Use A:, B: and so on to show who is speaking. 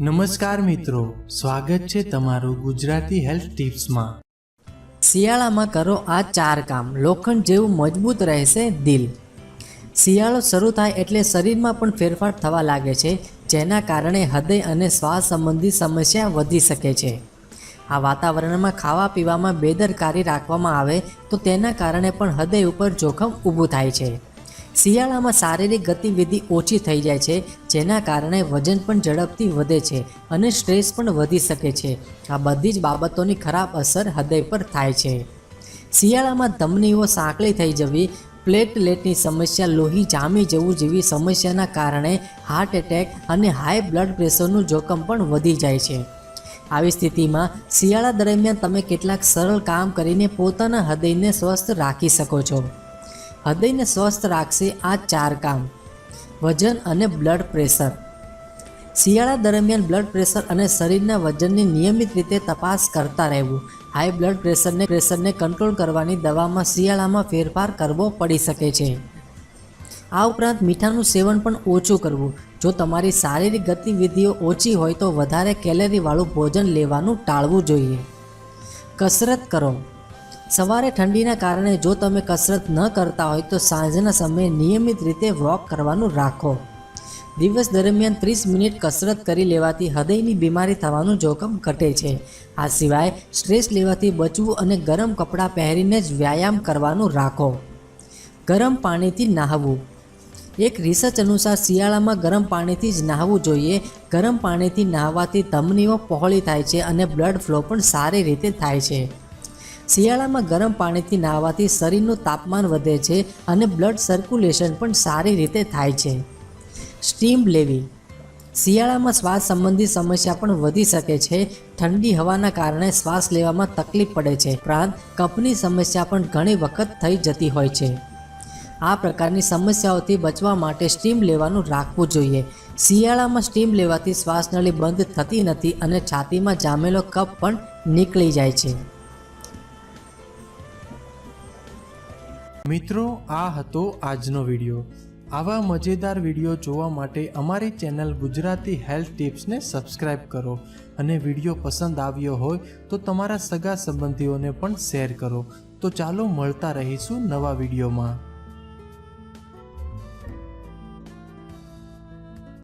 A: નમસ્કાર મિત્રો, સ્વાગત છે તમારું ગુજરાતી હેલ્થ ટિપ્સમાં.
B: શિયાળામાં કરો આ ચાર કામ. લોખંડ જેવું મજબૂત રહેશે દિલ. શિયાળો શરૂ થાય એટલે શરીરમાં પણ ફેરફાર થવા લાગે છે, જેના કારણે હૃદય અને શ્વાસ સંબંધી સમસ્યા વધી શકે છે. આ વાતાવરણમાં ખાવા પીવામાં બેદરકારી રાખવામાં આવે તો તેના કારણે પણ હૃદય ઉપર જોખમ ઊભું થાય છે. શિયાળામાં શારીરિક ગતિવિધિ ઓછી થઈ જાય છે, જેના કારણે વજન પણ ઝડપથી વધે છે અને સ્ટ્રેસ પણ વધી શકે છે. આ બધી જ બાબતોની ખરાબ અસર હૃદય પર થાય છે. શિયાળામાં ધમનીઓ સાંકળી થઈ જવી, પ્લેટલેટની સમસ્યા, લોહી જામી જવું જેવી સમસ્યાના કારણે હાર્ટ એટેક અને હાઈ બ્લડ પ્રેશરનું જોખમ પણ વધી જાય છે. આવી સ્થિતિમાં શિયાળા દરમિયાન તમે કેટલાક સરળ કામ કરીને પોતાના હૃદયને સ્વસ્થ રાખી શકો છો. હૃદયને સ્વસ્થ રાખશે આ ચાર કામ. વજન અને બ્લડ પ્રેશર શિયાળા દરમિયાન બ્લડ પ્રેશર અને શરીરના વજનની નિયમિત રીતે તપાસ કરતા રહેવું. હાઈ બ્લડ પ્રેશરને પ્રેશરને કંટ્રોલ કરવાની દવામાં શિયાળામાં ફેરફાર કરવો પડી શકે છે. આ ઉપરાંત મીઠાનું સેવન પણ ઓછું કરવું. જો તમારી શારીરિક ગતિવિધિઓ ઓછી હોય તો વધારે કેલેરીવાળું ભોજન લેવાનું ટાળવું જોઈએ. કસરત કરો. સવારે ઠંડીના કારણે જો તમે કસરત ન કરતા હોય તો સાંજના સમયે નિયમિત રીતે વોક કરવાનું રાખો. દિવસ દરમિયાન ત્રીસ મિનિટ કસરત કરી લેવાથી હૃદયની બીમારી થવાનું જોખમ ઘટે છે. આ સિવાય સ્ટ્રેસ લેવાથી બચવું અને ગરમ કપડાં પહેરીને જ વ્યાયામ કરવાનું રાખો. ગરમ પાણીથી નહાવું. એક રિસર્ચ અનુસાર શિયાળામાં ગરમ પાણીથી જ નહાવું જોઈએ. ગરમ પાણીથી નહાવાથી ધમનીઓ પહોળી થાય છે અને બ્લડ ફ્લો પણ સારી રીતે થાય છે. શિયાળામાં ગરમ પાણીથી નાહવાથી શરીરનું તાપમાન વધે છે અને બ્લડ સર્ક્યુલેશન પણ સારી રીતે થાય છે. સ્ટીમ લેવી શિયાળામાં શ્વાસ સંબંધી સમસ્યા પણ વધી શકે છે. ઠંડી હવાના કારણે શ્વાસ લેવામાં તકલીફ પડે છે. ઉપરાંત કફની સમસ્યા પણ ઘણી વખત થઈ જતી હોય છે. આ પ્રકારની સમસ્યાઓથી બચવા માટે સ્ટીમ લેવાનું રાખવું જોઈએ. શિયાળામાં સ્ટીમ લેવાથી શ્વાસનળી બંધ થતી નથી અને છાતીમાં જામેલો કફ પણ નીકળી જાય છે.
A: મિત્રો, આ હતો આજનો વીડિયો. આવા મજેદાર વીડિયો જોવા માટે અમારી ચેનલ ગુજરાતી હેલ્થ ટિપ્સને સબસ્ક્રાઇબ કરો અને વીડિયો પસંદ આવ્યો હોય તો તમારા સગા સંબંધીઓને પણ શેર કરો. તો ચાલો મળતા રહીશું નવા વિડીયોમાં.